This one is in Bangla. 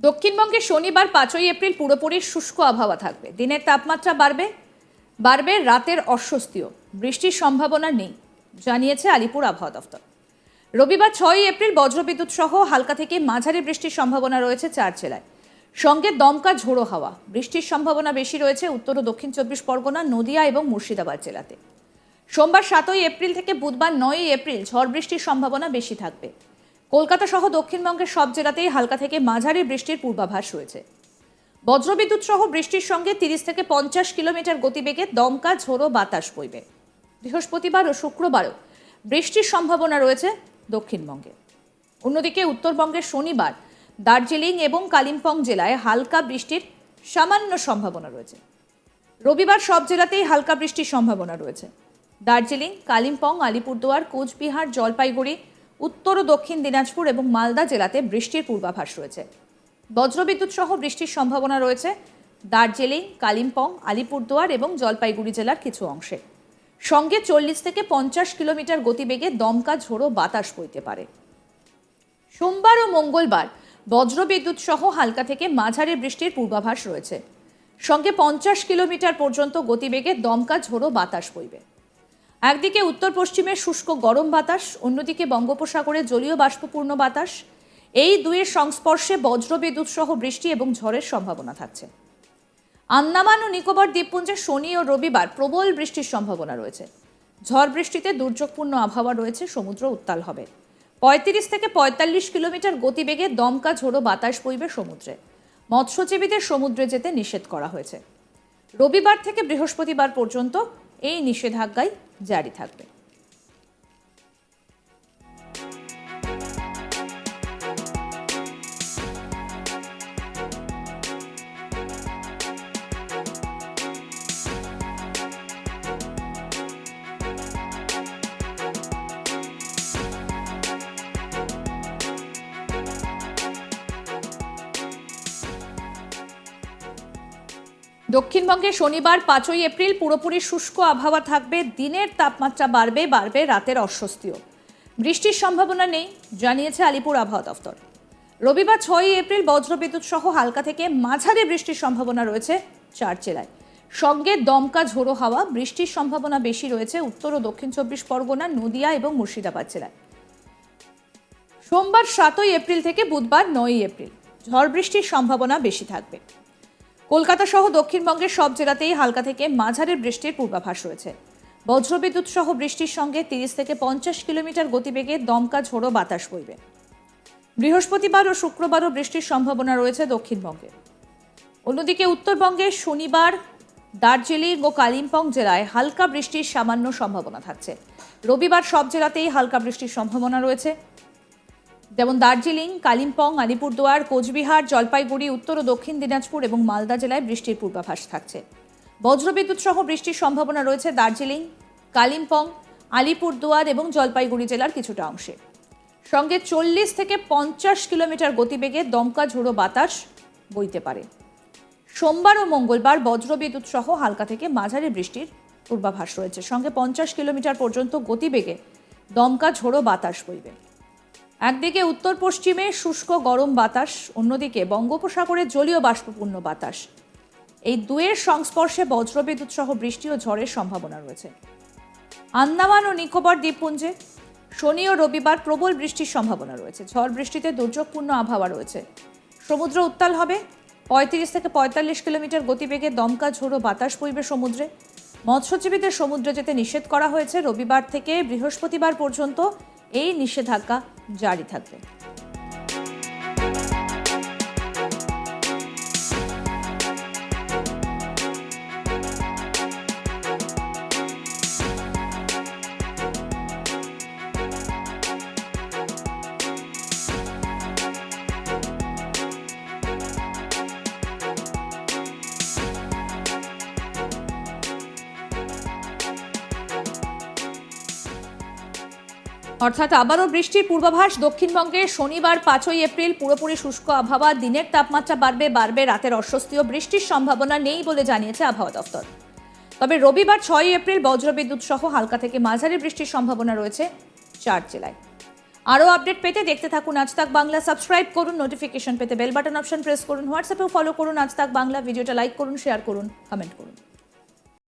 দক্ষিণবঙ্গে শনিবার পাঁচই এপ্রিল পুরোপুরি শুষ্ক আবহাওয়া থাকবে। দিনের তাপমাত্রা বাড়বে বাড়বে রাতের অস্বস্তিও। বৃষ্টির সম্ভাবনা নেই, জানিয়েছে আলিপুর আবহাওয়া দফতর রবিবার ছয়ই এপ্রিল বজ্রবিদ্যুৎ সহ হালকা থেকে মাঝারি বৃষ্টির সম্ভাবনা রয়েছে চার জেলায়। সঙ্গে দমকা ঝোড়ো হাওয়া। বৃষ্টির সম্ভাবনা বেশি রয়েছে উত্তর ও দক্ষিণ চব্বিশ পরগনা, নদিয়া এবং মুর্শিদাবাদ জেলাতে। সোমবার সাতই এপ্রিল থেকে বুধবার নয়ই এপ্রিল ঝড় বৃষ্টির সম্ভাবনা বেশি থাকবে। কলকাতা সহ দক্ষিণবঙ্গের সব জেলাতেই হালকা থেকে মাঝারি বৃষ্টির পূর্বাভাস রয়েছে। বজ্রবিদ্যুৎ সহ বৃষ্টির সঙ্গে তিরিশ থেকে পঞ্চাশ কিলোমিটার গতিবেগে দমকা, ঝোড়ো বাতাস বইবে। বৃহস্পতিবার ও শুক্রবারও বৃষ্টির সম্ভাবনা রয়েছে দক্ষিণবঙ্গে। অন্যদিকে উত্তরবঙ্গের শনিবার দার্জিলিং এবং কালিম্পং জেলায় হালকা বৃষ্টির সামান্য সম্ভাবনা রয়েছে। রবিবার সব জেলাতেই হালকা বৃষ্টির সম্ভাবনা রয়েছে। দার্জিলিং, কালিম্পং, আলিপুরদুয়ার, কোচবিহার, জলপাইগুড়ি উত্তর ও দক্ষিণ দিনাজপুর এবং মালদা জেলাতে বৃষ্টির পূর্বাভাস রয়েছে। বজ্রবিদ্যুৎ সহ বৃষ্টির সম্ভাবনা রয়েছে দার্জিলিং, কালিম্পং, আলিপুরদুয়ার এবং জলপাইগুড়ি জেলার কিছু অংশে। সঙ্গে চল্লিশ থেকে পঞ্চাশ কিলোমিটার গতিবেগে দমকা ঝোড়ো বাতাস বইতে পারে। সোমবার ও মঙ্গলবার বজ্রবিদ্যুৎ সহ হালকা থেকে মাঝারি বৃষ্টির পূর্বাভাস রয়েছে। সঙ্গে পঞ্চাশ কিলোমিটার পর্যন্ত গতিবেগে দমকা ঝোড়ো বাতাস বইবে। একদিকে উত্তর পশ্চিমে শুষ্ক গরম বাতাস, অন্যদিকে বঙ্গোপসাগরে জলীয় বাষ্পপূর্ণ বাতাস। এই দুইয়ের সংস্পর্শে বজ্রবিদ্যুৎ সহ বৃষ্টি এবং ঝড়ের সম্ভাবনা থাকছে। আন্দামান ও নিকোবর দ্বীপপুঞ্জে শনি ও রবিবার প্রবল বৃষ্টির সম্ভাবনা রয়েছে। ঝড় বৃষ্টিতে দুর্যোগপূর্ণ আবহাওয়া রয়েছে, সমুদ্র উত্তাল হবে। পঁয়ত্রিশ থেকে পঁয়তাল্লিশ কিলোমিটার গতিবেগে দমকা ঝোড়ো বাতাস বইবে সমুদ্রে। মৎস্যজীবীদের সমুদ্রে যেতে নিষেধ করা হয়েছে। রবিবার থেকে বৃহস্পতিবার পর্যন্ত এই নিষেধাজ্ঞাই জারি থাকবে। দক্ষিণবঙ্গে শনিবার পাঁচই এপ্রিল পুরোপুরি শুষ্ক আবহাওয়া থাকবে, দিনের তাপমাত্রা বাড়বে বাড়বে রাতের অস্বস্তিও। বৃষ্টির সম্ভাবনা নেই, জানিয়েছে আলিপুর আবহাওয়া দফতর রবিবার ছয়ই এপ্রিল বজ্রবিদ্যুৎ সহ হালকা থেকে মাঝারি বৃষ্টির সম্ভাবনা রয়েছে চার জেলায়। সঙ্গে দমকা ঝোড়ো হাওয়া, বৃষ্টির সম্ভাবনা বেশি রয়েছে উত্তর ও দক্ষিণ চব্বিশ পরগনা, নদিয়া এবং মুর্শিদাবাদ জেলায়। সোমবার সাতই এপ্রিল থেকে বুধবার নয়ই এপ্রিল, ঝড় বৃষ্টির সম্ভাবনা বেশি থাকবে। কলকাতা সহ দক্ষিণবঙ্গের সব জেলাতেই হালকা থেকে মাঝারি বৃষ্টির পূর্বাভাস রয়েছে। বজ্রবিদ্যুৎ সহ বৃষ্টির সঙ্গে তিরিশ থেকে পঞ্চাশ কিলোমিটার গতিবেগে দমকা ঝোড়ো বাতাস বইবে। বৃহস্পতিবার ও শুক্রবারও বৃষ্টির সম্ভাবনা রয়েছে দক্ষিণবঙ্গে। অন্যদিকে উত্তরবঙ্গে শনিবার, দার্জিলিং ও কালিম্পং জেলায় হালকা বৃষ্টির সামান্য সম্ভাবনা থাকছে। রবিবার সব জেলাতেই হালকা বৃষ্টির সম্ভাবনা রয়েছে। যেমন দার্জিলিং, কালিম্পং, আলিপুরদুয়ার, কোচবিহার, জলপাইগুড়ি, উত্তর ও দক্ষিণ দিনাজপুর এবং মালদা জেলায় বৃষ্টির পূর্বাভাস থাকছে। বজ্রবিদ্যুৎ সহ বৃষ্টির সম্ভাবনা রয়েছে দার্জিলিং, কালিম্পং, আলিপুরদুয়ার এবং জলপাইগুড়ি জেলার কিছুটা অংশে। সঙ্গে চল্লিশ থেকে পঞ্চাশ কিলোমিটার গতিবেগে দমকা ঝোড়ো বাতাস বইতে পারে। সোমবার ও মঙ্গলবার বজ্রবিদ্যুৎ সহ হালকা থেকে মাঝারি বৃষ্টির পূর্বাভাস রয়েছে। সঙ্গে পঞ্চাশ কিলোমিটার পর্যন্ত গতিবেগে দমকা ঝোড়ো বাতাস বইবে। একদিকে উত্তর পশ্চিমে শুষ্ক গরম বাতাস, অন্যদিকে বঙ্গোপসাগরে জলীয় বাষ্পপূর্ণ বাতাস। এই দুয়ের সংস্পর্শে বজ্রবিদ্যুৎ সহ বৃষ্টি ও ঝড়ের সম্ভাবনা রয়েছে। আন্দামান ও নিকোবর দ্বীপপুঞ্জে শনি ও রবিবার প্রবল বৃষ্টির সম্ভাবনা রয়েছে। ঝড় বৃষ্টিতে দুর্যোগপূর্ণ আবহাওয়া রয়েছে। সমুদ্র উত্তাল হবে। পঁয়ত্রিশ থেকে পঁয়তাল্লিশ কিলোমিটার গতিবেগে দমকা ঝোড়ো বাতাস বইবে সমুদ্রে। মৎস্যজীবীদের সমুদ্রে যেতে নিষেধ করা হয়েছে। রবিবার থেকে বৃহস্পতিবার পর্যন্ত এই নিষেধাজ্ঞা জারি থাকবে। অর্থাৎ আবারও বৃষ্টির পূর্বাভাস দক্ষিণবঙ্গে শনিবার পাঁচই এপ্রিল পুরোপুরি শুষ্ক আবহাওয়া, দিনের তাপমাত্রা বাড়বে বাড়বে রাতের অস্বস্তি ও বৃষ্টির সম্ভাবনা নেই বলে জানিয়েছে আবহাওয়া দপ্তর। তবে রবিবার ছয়ই এপ্রিল বজ্রবিদ্যুৎ সহ হালকা থেকে মাঝারি বৃষ্টির সম্ভাবনা রয়েছে চার জেলায়। আরও আপডেট পেতে দেখতে থাকুন আজ তাক বাংলা। সাবস্ক্রাইব করুন, নোটিফিকেশন পেতে বেল বাটন অপশন প্রেস করুন, হোয়াটসঅ্যাপেও ফলো করুন আজ তাক বাংলা। ভিডিওটা লাইক করুন, শেয়ার করুন, কমেন্ট করুন।